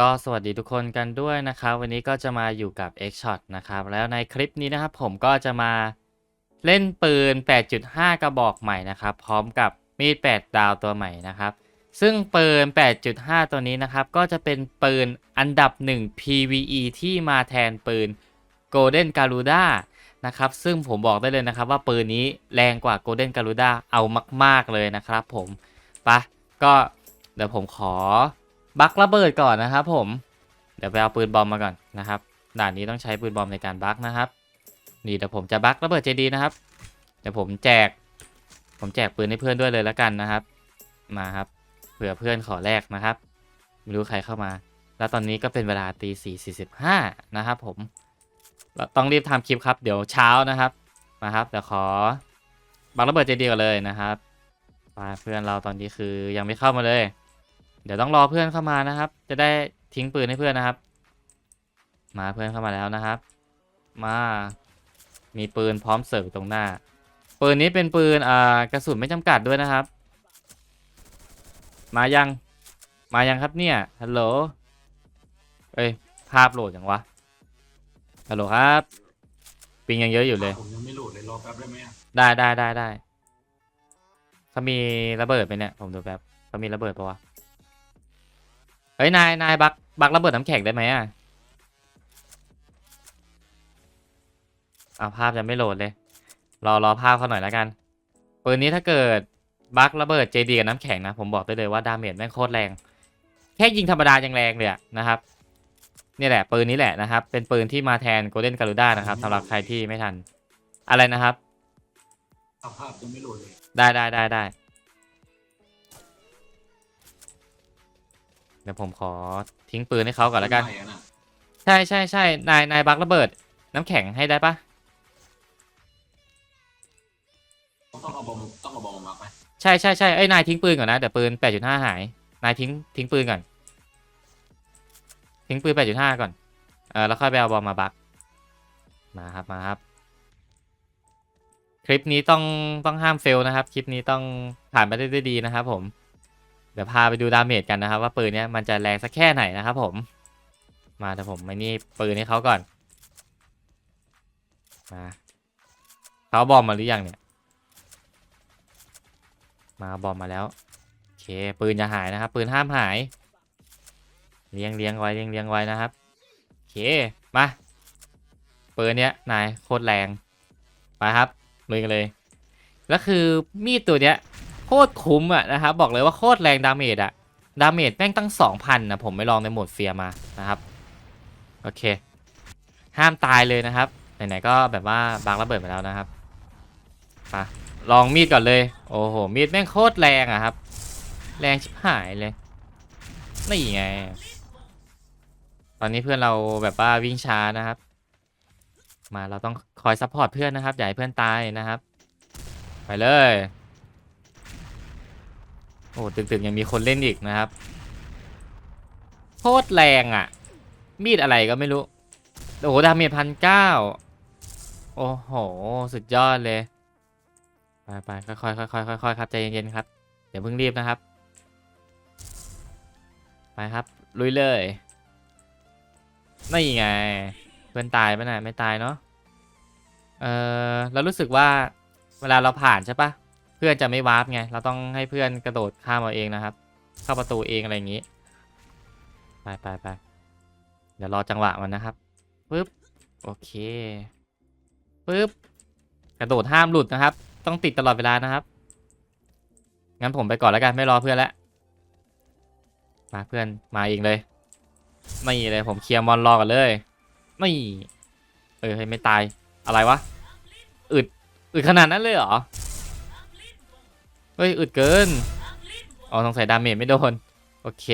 ก็สวัสดีทุกคนกันด้วยนะครับ วันนี้ก็จะมาอยู่กับ X Shot นะครับ แล้วในคลิปนี้นะครับผมก็จะมาเล่นปืน 8.5 กระบอกใหม่นะครับ พร้อมกับมีด 8 ดาวตัวใหม่นะครับ ซึ่งปืน 8.5 ตัวนี้นะครับ ก็จะเป็นปืนอันดับ 1 PVE ที่มาแทนปืน Golden Garuda นะครับ ซึ่งผมบอกได้เลยนะครับ ว่าปืนนี้แรงกว่า Golden Garuda เอามาก ๆเลยนะครับ ผมไปะก็เดี๋ยวผมขอ บักระเบิดก่อนนะครับผม เดี๋ยวไปเอาปืนบอมมาก่อนนะครับ ด่านนี้ต้องใช้ปืนบอมในการบักนะครับ นี่เดี๋ยวผมจะบักระเบิดเจดีนะครับ เดี๋ยวผมแจก ผมแจกปืนให้เพื่อนด้วยเลยแล้วกันนะครับ มาครับ เผื่อเพื่อนขอแลกนะครับ ไม่รู้ใครเข้ามา แล้วตอนนี้ก็เป็นเวลาตีสี่สี่สิบห้านะครับ ผมเราต้องรีบทำคลิปครับ เดี๋ยวเช้านะครับ มาครับ เดี๋ยวขอบักระเบิดเจดีก่อนเลยนะครับมาเพื่อนเราตอนนี้คือยังไม่เข้ามาเลย เดี๋ยวต้องรอเพื่อนเข้ามานะครับ จะได้ทิ้งปืนให้เพื่อนนะครับ มาเพื่อนเข้ามาแล้วนะครับ มามีปืนพร้อมเสิร์ฟตรงหน้า ปืนนี้เป็นปืนอ่ากระสุนไม่จำกัดด้วยนะครับ มายัง มายังครับเนี่ย ฮัลโหล เอ้ย ภาพโหลดยังวะ ฮัลโหลครับ ปิงยังเยอะอยู่เลย ผมยังไม่โหลดเลยรอแป๊บได้ไหมอะได้ได้ได้ได้เขามีระเบิดไหมเนี่ย ผมดูแป๊บเขามีระเบิดปะวะ เฮ้ยนายนายบักบักระเบิดน้ำแข็งได้ไหมอะเอาภาพยังไม่โหลดเลย รอรอภาพเขาหน่อยแล้วกันปืนนี้ถ้าเกิดบักระเบิดเจดีกับน้ำแข็งนะผมบอกได้เลยว่าดาเมจแม่งโคตรแรง แค่ยิงธรรมดายังแรงเลยอะนะครับนี่แหละปืนนี้แหละนะครับ เป็นปืนที่มาแทนโกลเด้นการูด้านะครับสำหรับใครที่ไม่ทัน อะไรนะครับเอาภาพยังไม่โหลดเลย ได้ได้ได้ได้ เดี๋ยวผมขอทิ้งปืนให้เขาก่อนแล้วกันไม่อะนะใช่ใช่ใช่นายนายบักระเบิด น้ำแข็งให้ได้ปะต้องเอาบอมต้องเอาบอมมาไปใช่ใช่ใช่เอ้ยนายทิ้งปืนก่อนนะเดี๋ยวปืน8.5หายนายทิ้งทิ้งปืนก่อน ทิ้งปืน8.5ก่อนเออแล้วค่อยไปเอาบอลมาบักมาครับมาครับ คลิปนี้ต้องต้องห้ามเฟลนะครับ คลิปนี้ต้องผ่านไปได้ด้วยดีนะครับผม เดี๋ยวพาไปดูดาเมจกันนะครับ ว่าปืนเนี้ยมันจะแรงสักแค่ไหนนะครับผม มาแต่ผมไม่นี่ปืนให้เขาก่อน มาเขาบอมมาหรือยังเนี่ย มาบอมมาแล้วโอเคปืนจะหายนะครับ ปืนห้ามหายเลี้ยงเลี้ยงไว้เลี้ยงเลี้ยงไว้นะครับโอเคมาปืนเนี้ยนายโคตรแรงไปครับลุยกันเลยแล้วคือมีดตัวเนี้ย ตรคุ้มอะนะครับบอกเลยว่าโคตรแรงดาเมจอะดาเมจแม่งตั้ง 2,000นะผมไม่ลองในโหมดเฟียมานะครับโอเค ห้ามตายเลยนะครับไหนๆก็แบบว่าบางระเบิดไปแล้วนะครับไปลองมีดก่อนเลยโอ้โหมีดแม่งโคตรแรงอะครับ แรงชิบหายเลยนี่ไงตอนนี้เพื่อนเราแบบว่าวิ่งช้านะครับ มาเราต้องคอยซัพพอร์ตเพื่อนนะครับอย่าให้เพื่อนตายนะครับ ไปเลย โอ้ตึกๆยังมีคนเล่นอีกนะครับโคตรแรงอะ่ะ มีดอะไรก็ไม่รู้ โอ้โหดาเมจพันเก้าโอ้โห สุดยอดเลย ไปไปค่อยๆค่อยๆค่อยๆครับใจเย็นๆครับเดี๋ยวเพิ่งรีบนะครับ ไปครับ ลุยเลยนี่ไง เพื่อนตายปะน่ะไม่ตายเนาะเออเรารู้สึกว่าเวลาเราผ่านใช่ปะ พื่อนจะไม่วาร์ปไง เราต้องให้เพื่อนกระโดดข้ามเอาเองนะครับ เข้าประตูเองอะไรอย่างนี้ ไปไปไปเดี๋ยวรอจังหวะมันนะครับปึ๊บโอเคปึ๊บกระโดดห้ามหลุดนะครับ ต้องติดตลอดเวลานะครับ งั้นผมไปก่อนแล้วกันไม่รอเพื่อนแล้วมาเพื่อนมาเองเลยไม่เลยผมเคลียร์มอนรอกันเลยไม่เออไม่ตายอะไรวะอึดอึดขนาดนั้นเลยเหรอ เฮ้ยอึดเกินอ๋อสงสัยดาเมจไม่โดน โอเค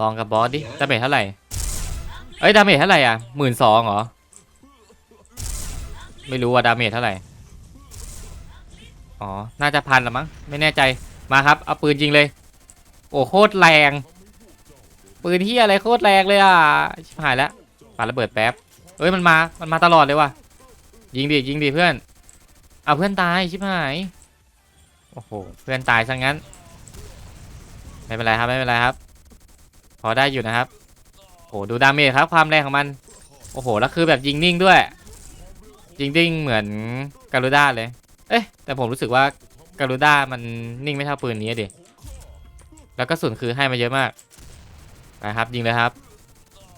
ลองกับบอสดิ ดาเมจเท่าไหร่ เอ้ย ดาเมจเท่าไหร่อะหมื่นสองเหรอ ไม่รู้ว่าดาเมจเท่าไหร่ อ๋อ น่าจะพันละมั้ง ไม่แน่ใจ มาครับ เอาปืนยิงเลย โอ้โคตรแรง ปืนที่อะไรโคตรแรงเลยอะ ชิบหายแล้วปาระเบิดแป๊บ เอ้ย มันมา มันมาตลอดเลยว่ะ ยิงดิ ยิงดิเพื่อน เอาเพื่อนตายชิบหาย โอ้โห เพื่อนตายซะงั้น ไม่เป็นไรครับ ไม่เป็นไรครับ พอได้อยู่นะครับ โอ้โห ดูดาเมจครับ ความแรงของมัน โอ้โห แล้วคือแบบยิงนิ่งด้วย ยิงนิ่งเหมือนการูด้าเลย เอ๊ะ แต่ผมรู้สึกว่าการูด้ามันนิ่งไม่เท่าปืนนี้ดิ แล้วก็สุนคือให้มาเยอะมากไปครับ ยิงเลยครับ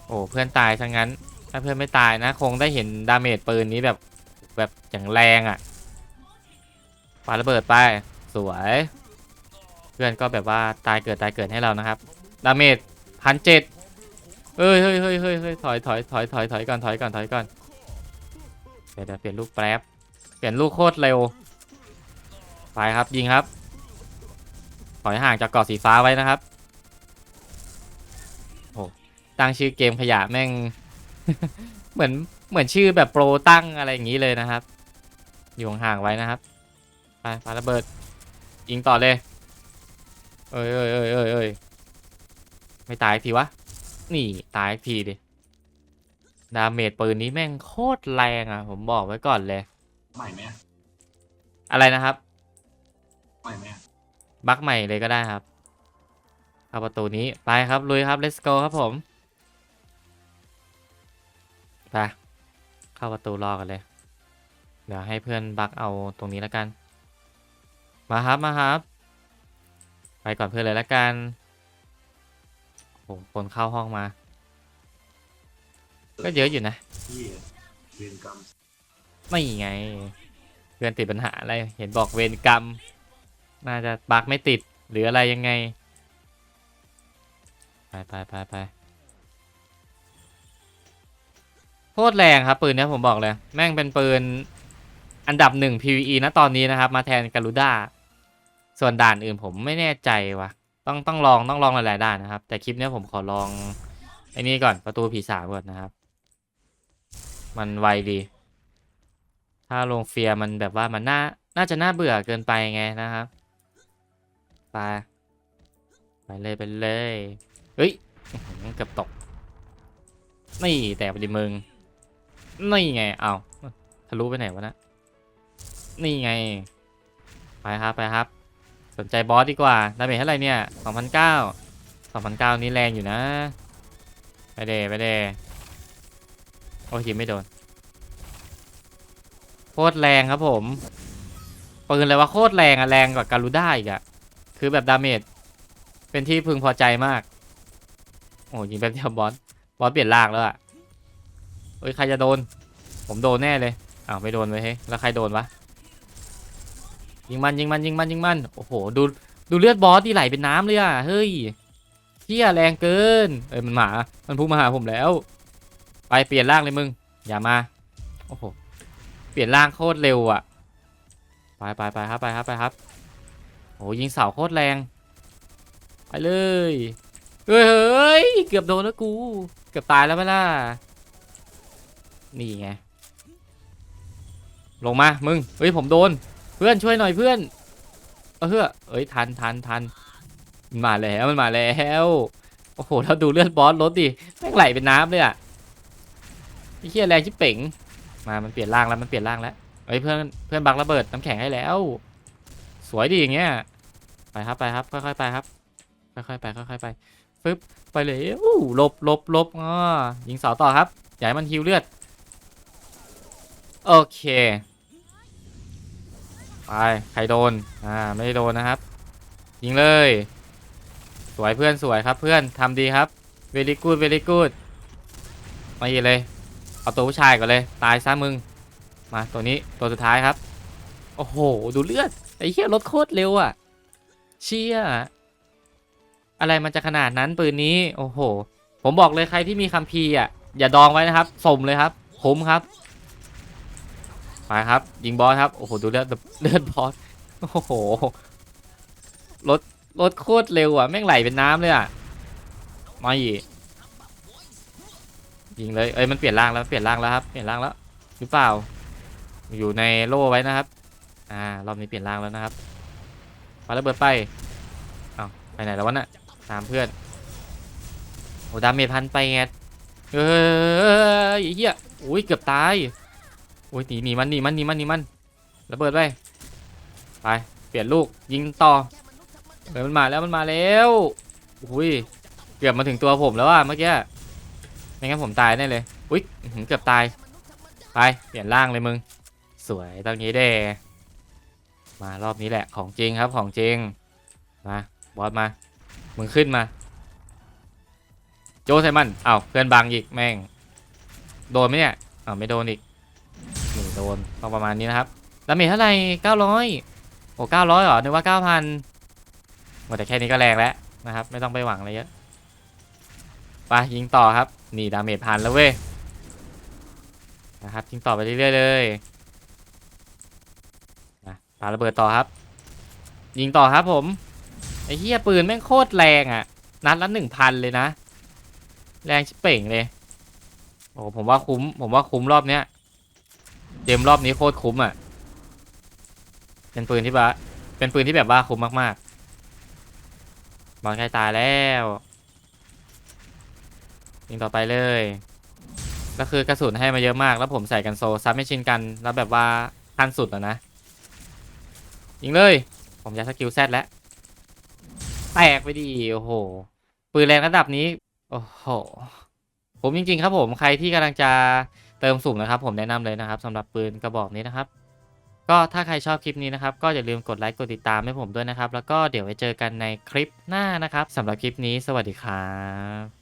โอ้เพื่อนตายทั้งนั้น ถ้าเพื่อนไม่ตายนะ คงได้เห็นดาเมจปืนนี้แบบแบบอย่างแรงอะ่ะ ปาระเบิดไป สวย เพื่อนก็แบบว่าตายเกิดตายเกิดให้เรานะครับ ดาเมจพันเจ็ดเฮ้ยเฮ้ยเฮ้ยเฮ้ยถอยถอยถอยถอยถอยก่อนถอยก่อนถอยก่อนเดี๋ยวเดี๋ยวเปลี่ยนลูกแป๊บ เปลี่ยนลูกโคตรเร็ว ไปครับยิงครับ ถอยห่างจากเกาะสีฟ้าไว้นะครับโอ้ตั้งชื่อเกมขยะแม่ง เหมือนเหมือนชื่อแบบโปรตั้งอะไรอย่างนี้เลยนะครับ อยู่ห่างไว้นะครับ ไปปาระเบิด ยิงต่อเลย เอ้ยเอ้ยเอ้ยเอ้ยเอ้ยไม่ตายอีกทีวะ นี่ตายอีกทีดิ ดาเมจปืนนี้แม่งโคตรแรงอะ ผมบอกไว้ก่อนเลย ใหม่ไหมอะอะไรนะครับ ใหม่ไหมอะบักใหม่เลยก็ได้ครับเข้าประตูนี้ไปครับลุยครับ let's go ครับผมไปเข้าประตูรอกันเลย เดี๋ยวให้เพื่อนบักเอาตรงนี้แล้วกัน มาครับมาครับ ไปก่อนเพื่อนเลยแล้วกันโอ้โหคนเข้าห้องมา ก็เยอะอยู่นะที่เรียนกรรมไม่ไง เพื่อนติดปัญหาอะไร เห็นบอกเวรกรรม น่าจะบักไม่ติดหรืออะไรยังไง ไปไปไปไปโคตรแรงครับ ปืนเนี้ยผมบอกเลย แม่งเป็นปืนอันดับหนึ่ง PVE นะตอนนี้นะครับ มาแทนการูด้า ส่วนด่านอื่นผมไม่แน่ใจวะต้องต้องลองต้องลองหลายๆด่านนะครับ แต่คลิปนี้ผมขอลองไอ้นี่ก่อนประตูผีสามก่อนนะครับ มันไวดี ถ้าลงเฟียมันแบบว่ามันน่าน่าจะน่าเบื่อเกินไปไงนะครับไปไปเลยไปเลยเฮ้ยเกือบตก นี่แต่ไปดิมึง นี่ไง เอาทะลุไปไหนวะนะ นี่ไง ไปครับ ไปครับ สนใจบอสดีกว่า ดาเมจเท่าไหร่เนี่ย2,009 2,009 นี้แรงอยู่นะ ไปเดไปเดโอ้ยยิงไม่โดน โคตรแรงครับผมปืนเลยว่าโคตรแรงอะแรงกว่าการูด้าอีกอะคือแบบดาเมจเป็นที่พึงพอใจมาก โอ้ยิงแป๊บเดียวบอส บอสเปลี่ยนลากแล้วอะเอ้ยใครจะโดน ผมโดนแน่เลย อ้าวไม่โดนไว้ยเฮ้ยแล้วใครโดนวะ ยิงมันยิงมันยิงมันยิงมันโอ้โหดูดูเลือดบอสที่ไหลเป็นน้ำเลยอะเฮ้ยเที่ยแรงเกินเอ้ยมันหมามันพุ่งมาหาผมแล้ว ไปเปลี่ยนร่างเลยมึงอย่ามาโอ้โหเปลี่ยนร่างโคตรเร็วอะ่ะไปไปไปครับไปครับไปครับโอ้ยิงเสาโคตรแรงไปเลยเฮ้ยเฮ้ยเกือบโดนแล้วกู เกือบตายแล้วไหมล่ะนี่ไงลงมา มึง เฮ้ย ผมโดน เพื่อนช่วยหน่อยเพื่อนเออเฮ้ยเอ้ยทันทันทันมันมาแล้วมันมาแล้วโอ้โหเราดูเลือดบอสลดดิแม่งไหลเป็นน้ำเลยอะไอ้เหี้ยแรงชิบเป๋งมามันเปลี่ยนร่างแล้วมันเปลี่ยนร่างแล้วเฮ้ยเพื่อนเพื่อนบักระเบิดน้ำแข็งให้แล้ว สวยดีอย่างเงี้ยไปครับไปครับค่อยๆไปครับค่อยๆไปค่อยๆไปฟึบไปเลยอู้หลบหลบหลบอ๋อยิงเสาต่อครับอย่าให้มันฮิวเลือด โอเค ใครโดน อ่า ไม่โดนนะครับ ยิงเลย สวยเพื่อนสวยครับเพื่อนทำดีครับ เวลิกูดเวลิกูดมาอีกเลย เอาตัวผู้ชายก่อนเลย ตายซะมึง มาตัวนี้ตัวสุดท้ายครับ โอ้โห ดูเลือด ไอ้เหี้ยรถโคตรเร็วอะ เชี่ย อะไรมันจะขนาดนั้นปืนนี้ โอ้โห ผมบอกเลยใครที่มีคัมภีร์อะ อย่าดองไว้นะครับ สมเลยครับ คุ้มครับ ไปครับ ยิงบอสครับ โอ้โห ดูเลือดเลือดบอส โอ้โห รถ รถโคตรเร็วอะ แม่งไหลเป็นน้ำเลยอะมาอีกยิงเลย เอ้ย มันเปลี่ยนร่างแล้ว เปลี่ยนร่างแล้วครับ เปลี่ยนร่างแล้ว หรือเปล่า อยู่ในโล่ไว้นะครับ อ่า รอบนี้เปลี่ยนร่างแล้วนะครับปาระเบิดไป เอาไปไหนแล้ววะน่ะ ตามเพื่อน โอ้ดาเมจพันไปไงเฮ้ยไอ้เหี้ยโอ้ย เกือบตาย โอ้ยหนีหนีมันหนีมันหนีมันหนีมันระเบิดไปไปเปลี่ยนลูกยิงต่อเฮ้ยมันมาแล้วมันมาแล้วโอ้ยเกือบมาถึงตัวผมแล้วอะเมื่อกี้ไม่งั้นผมตายแน่เลยอุ๊ยเกือบตายไปเปลี่ยนร่างเลยมึง สวยตรงนี้เด้มารอบนี้แหละของจริงครับของจริงมาบอสมามึงขึ้นมา โจไซมันอ้าวเพื่อนบังอีกแม่ง โดนไหมเนี่ยอ้าวไม่โดนอีก นี่โดนต้องประมาณนี้นะครับดาเมจเท่าไหร่เก้าร้อยโอ้เก้าร้อยเหรอนึกว่าเก้าพันแต่แค่นี้ก็แรงแล้วนะครับ ไม่ต้องไปหวังอะไรเยอะไปยิงต่อครับ นี่ดาเมจพันแล้วเว้ยนะครับยิงต่อไปเรื่อยๆเลยนะปาระเบิดต่อครับ ยิงต่อครับผมไอ้เหี้ยปืนแม่งโคตรแรงอะ นัดละหนึ่งพันเลยนะ แรงชิบเป่งเลยโอ้ผมว่าคุ้ม ผมว่าคุ้มรอบเนี้ย เกมรอบนี้โคตรคุ้มอะ เป็นปืนที่ว่าเป็นปืนที่แบบว่าคุ้มมากๆบอลใกล้ตายแล้วยิงต่อไปเลย ก็คือกระสุนให้มาเยอะมาก แล้วผมใส่กันโซซับไม่ชินกัน แล้วแบบว่าขั้นสุดแล้วนะ ยิงเลย ผมยัดสกิลแซดแล้ว แตกไปดีโอ้โห ปืนแรงระดับนี้ โอ้โห ผมจริง ๆ ครับผม ใครที่กำลังจะ เติมสุ่มนะครับ ผมแนะนำเลยนะครับสำหรับปืนกระบอกนี้นะครับ ก็ถ้าใครชอบคลิปนี้นะครับ ก็อย่าลืมกดไลค์กดติดตามให้ผมด้วยนะครับ แล้วก็เดี๋ยวไว้เจอกันในคลิปหน้านะครับสำหรับคลิปนี้ สวัสดีครับ